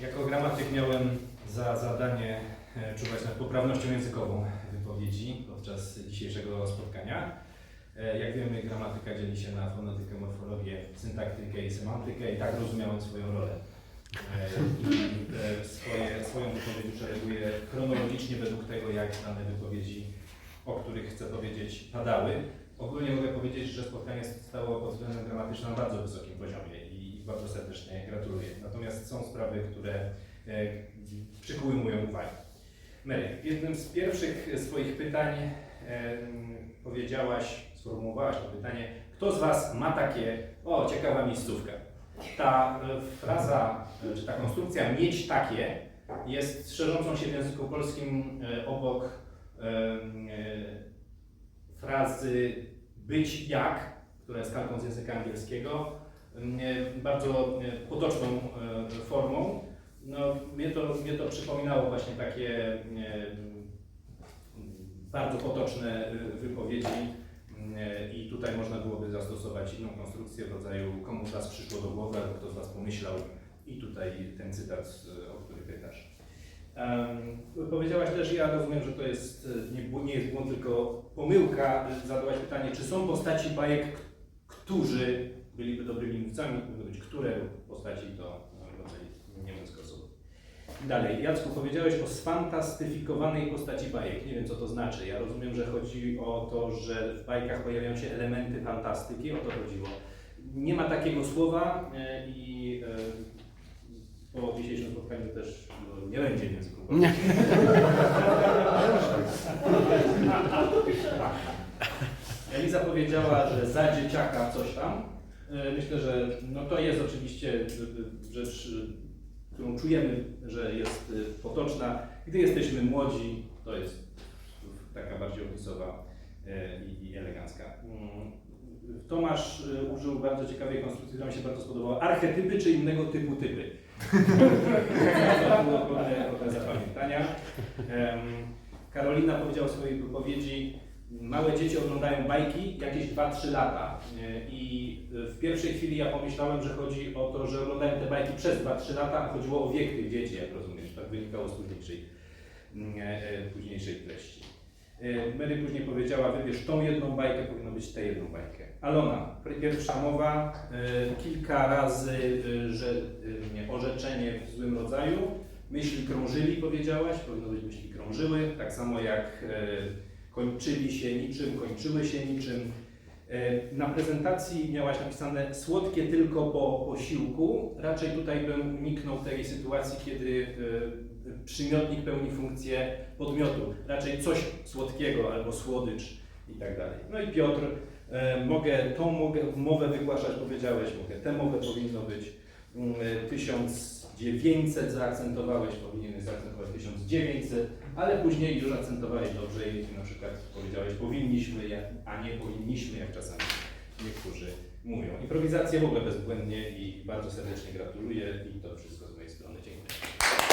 Jako gramatyk miałem za zadanie e, czuwać nad poprawnością językową wypowiedzi podczas dzisiejszego spotkania. E, Jak wiemy, gramatyka dzieli się na fonetykę, morfologię, syntaktykę i semantykę i tak rozumiałem swoją rolę. E, I swoje, swoją wypowiedź uszereguję chronologicznie według tego, jak dane wypowiedzi, o których chcę powiedzieć, padały. Ogólnie mogę powiedzieć, że spotkanie stało pod względem gramatycznym na bardzo wysokim poziomie bardzo serdecznie gratuluję. Natomiast są sprawy, które e, przykuły moją uwagę. Mary, w jednym z pierwszych swoich pytań powiedziałaś, sformułowałaś to pytanie, kto z Was ma takie, o ciekawa miejscówka. Ta e, fraza, e, czy ta konstrukcja mieć takie jest szerzącą się w języku polskim obok frazy być jak, która jest kalką z języka angielskiego, bardzo potoczną e, formą. No, mnie, to, mnie to przypominało właśnie takie e, bardzo potoczne e, wypowiedzi i tutaj można byłoby zastosować inną konstrukcję w rodzaju komu z Was przyszło do głowy, albo kto z Was pomyślał i tutaj ten cytat, o który pytasz. Um, powiedziałaś też, ja rozumiem, że to jest, e, nie, nie jest błąd, tylko pomyłka, zadałaś pytanie, czy są postaci bajek, którzy byliby dobrymi mówcami, powinno być, które postaci to no, rodzaj niemieckosowy. Dalej, Jacku, powiedziałeś o sfantastyfikowanej postaci bajek. Nie wiem, co to znaczy. Ja rozumiem, że chodzi o to, że w bajkach pojawiają się elementy fantastyki, o to chodziło. Nie ma takiego słowa e, i e, po dzisiejszym spotkaniu też no, nie będzie, więc nie. Eliza powiedziała, że za dzieciaka coś tam. E, Myślę, że no to jest oczywiście e, rzecz, e, którą czujemy, że jest potoczna. Gdy jesteśmy młodzi, to jest taka bardziej opisowa i, elegancka. Mm, Tomasz użył bardzo ciekawej konstrukcji, która mi się bardzo spodobała. Archetypy czy innego typu typy. to było godne, zapamiętania. Karolina powiedziała w swojej wypowiedzi, małe dzieci oglądają bajki jakieś 2-3 lata. E, i w pierwszej chwili ja pomyślałem, że chodzi o to, że oglądają te bajki przez 2-3 lata, a chodziło o wiek tych dzieci, jak rozumiesz, tak wynikało z późniejszej, mm, e, e, późniejszej treści. Mary później powiedziała, wybierz tą jedną bajkę, powinno być tę jedną bajkę. Alona, pierwsza mowa, kilka razy, że nie, orzeczenie w złym rodzaju, myśli krążyli, powiedziałaś, powinno być myśli krążyły, tak samo jak kończyli się niczym, kończyły się niczym. E, na prezentacji miałaś napisane słodkie tylko po posiłku. Raczej tutaj bym uniknął tej sytuacji, kiedy e, przymiotnik pełni funkcję podmiotu. Raczej coś słodkiego albo słodycz i tak dalej. No i Piotr, e, mogę tą mogę, mowę wygłaszać, powiedziałeś, mogę tę mowę powinno być. Mm, 1000 gdzie 500 zaakcentowałeś, powinieneś zaakcentować 1900, ale później już akcentowałeś dobrze i na przykład powiedziałeś powinniśmy, a nie powinniśmy, jak czasami niektórzy mówią. Improwizacja w ogóle bezbłędnie i bardzo serdecznie gratuluję i to wszystko z mojej strony. Dziękuję.